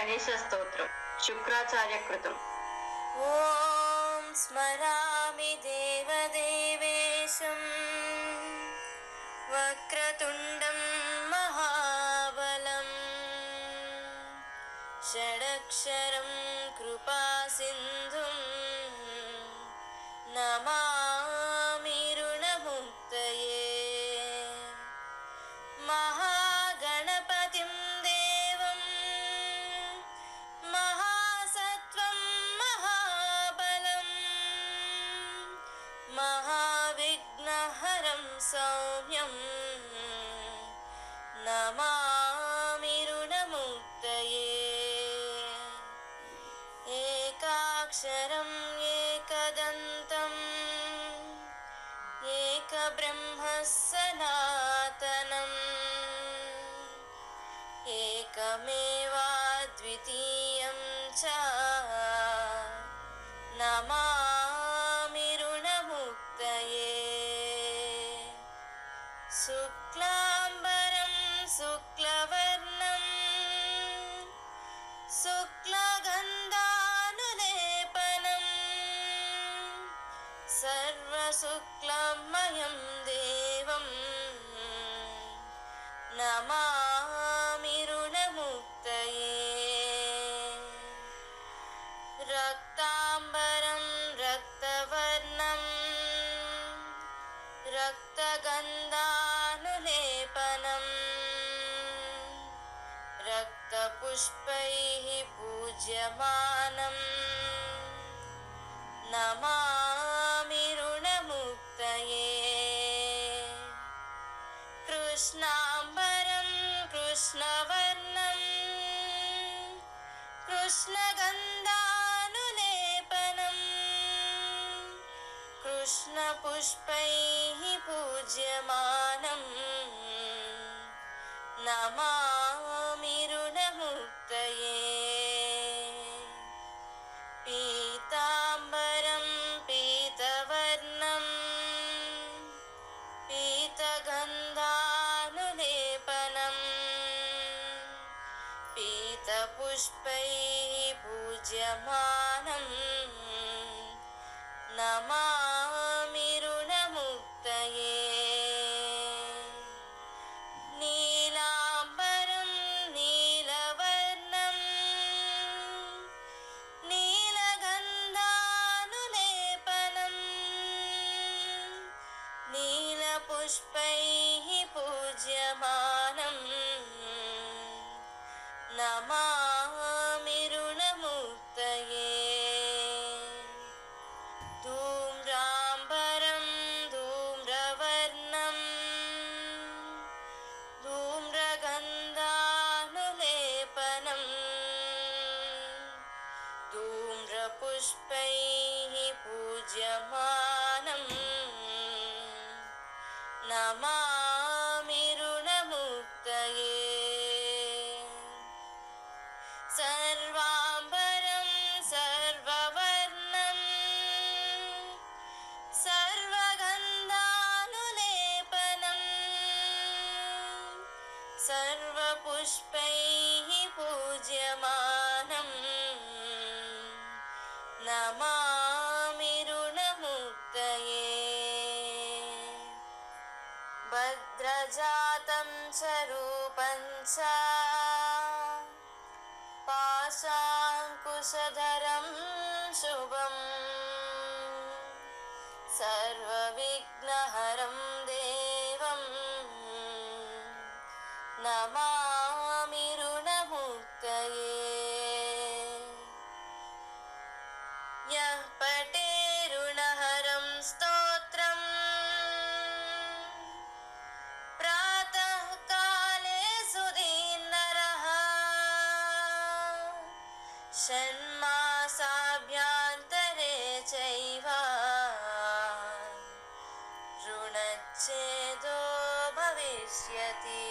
गणेशस्तोत्रम् शुक्राचार्यकृतम्। ॐ स्मरामि देवदेवेशम्। वक्रतुण्डं महाबलम्। षडक्षरं कृपासिन्धुं नमामि ऋणमुक्तये। महागणपतिं सौम्यं नमामि ऋणमुक्तये। एकाक्षरम् एकदन्तम् एकब्रह्म सनातनम् एकमेवाद्वितीयं च। नमामि शुक्लगन्धानुलेपनम्। सर्वशुक्लमयं देवं नमामि ऋणमुक्तये। रक्ताम्बरं रक्तवर्णम् रक्तगन्धानुलेपनम् रक्तपुष्पैः पूज्यमानम् नमामि ऋणमुक्तये। कृष्णाम्बरं कृष्णवर्णम् कृष्णगन्धानुलेपनम् कृष्णपुष्पैः पूज्यमानम् नमामि ऋणमुक्तये। पीताम्बरं पीतवर्णम् पीतगन्धानुलेपनम् पीतपुष्पैः पूज्यमानम् नमामि नीलपुष्पैः पूज्यमानम् नमामि ऋणमुक्तये। धूम्राम्बरं धूम्रवर्णम् धूम्रगन्धानुलेपनम् धूम्रपुष्पैः पूज्यमानम् नमामि ऋणमुक्तये। सर्वाम्बरं सर्ववर्णम् सर्वगन्धानुलेपनम् सर्वपुष्पैः पूज्यमानम् नमामि भद्रजातं च रूपं च पाशाङ्कुशधरं शुभम् सर्वविघ्नहरं देवं नमामि ऋणमुक्तये। यः पटे षण्मासाभ्यान्तरे चैव ऋणच्छेदो भविष्यति